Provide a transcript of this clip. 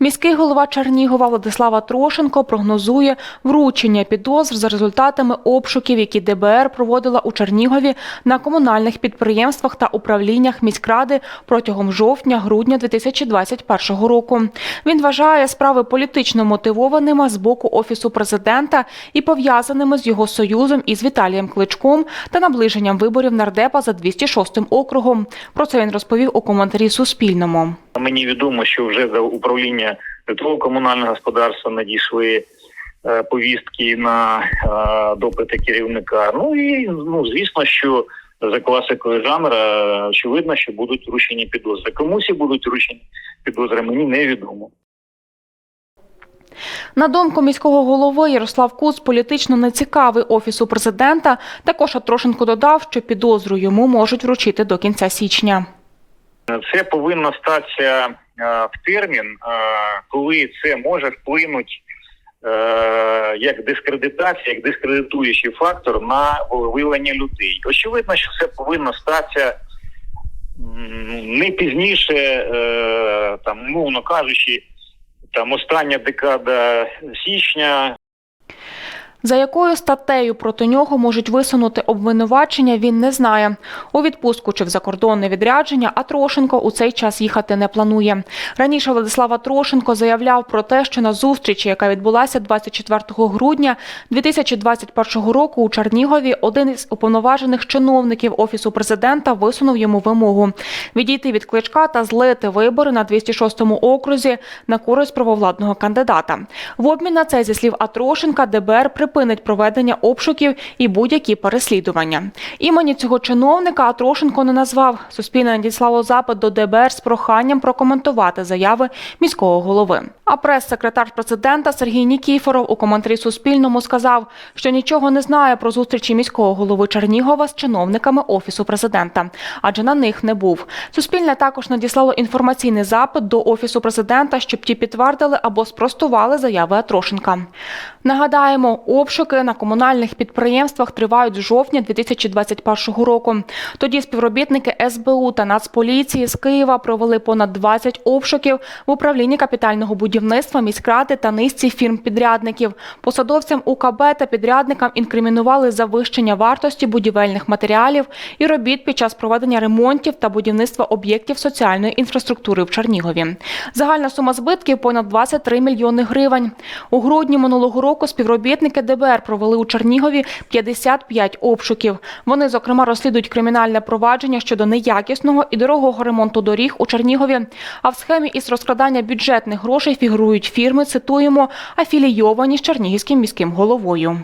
Міський голова Чернігова Владислава Трошенко прогнозує вручення підозр за результатами обшуків, які ДБР проводила у Чернігові на комунальних підприємствах та управліннях міськради протягом жовтня-грудня 2021 року. Він вважає справи політично мотивованими з боку офісу президента і пов'язаними з його союзом із Віталієм Кличком та наближенням виборів нардепа за 206 округом. Про це він розповів у коментарі Суспільному. Мені відомо, що вже за управління житлово-комунального господарства надійшли е, повістки на е, допити керівника. Ну і ну звісно, що за класикою жанра очевидно, що будуть вручені підозри. Комусь будуть вручені підозри, мені невідомо. На думку міського голови Ярослав Куц політично не цікавий офісу президента. Також Атрошенко додав, що підозру йому можуть вручити до кінця січня. Це повинно статися е, в термін, е, коли це може вплинути е, як дискредитація, як дискредитуючий фактор на виявлення людей. Очевидно, що це повинно статися не пізніше, там, мовно кажучи, там остання декада січня, За якою статтею проти нього можуть висунути обвинувачення, він не знає. У відпустку чи в закордонне відрядження, а Трошенко у цей час їхати не планує. Раніше Владислава Трошенко заявляв про те, що на зустрічі, яка відбулася 24 грудня 2021 року у Чернігові, один із уповноважених чиновників офісу президента висунув йому вимогу відійти від кличка та злити вибори на 206-му окрузі на користь правовладного кандидата. В обмін на це, зі слів Атрошенка, ДБР припинить проведення обшуків і будь-які переслідування. Імені цього чиновника Атрошенко не назвав. Суспільне надіслало запит до ДБР з проханням прокоментувати заяви міського голови. А прес-секретар президента Сергій Нікіфоров у коментарі Суспільному сказав, що нічого не знає про зустрічі міського голови Чернігова з чиновниками офісу президента, адже на них не був. Суспільне також надіслало інформаційний запит до офісу президента, щоб ті підтвердили або спростували заяви Атрошенка. Нагадаємо, обшуки на комунальних підприємствах тривають з жовтня 2021 року. Тоді співробітники СБУ та Нацполіції з Києва провели понад 20 обшуків в управлінні капітального будівництва міськради та низці фірм-підрядників. Посадовцям УКБ та підрядникам інкримінували завищення вартості будівельних матеріалів і робіт під час проведення ремонтів та будівництва об'єктів соціальної інфраструктури в Чернігові. Загальна сума збитків понад 23 мільйони гривень. У грудні минулого року співробітники ДБР провели у Чернігові 55 обшуків. Вони, зокрема, розслідують кримінальне провадження щодо неякісного і дорогого ремонту доріг у Чернігові. А в схемі із розкрадання бюджетних грошей фігурують фірми, цитуємо, афілійовані з Чернігівським міським головою.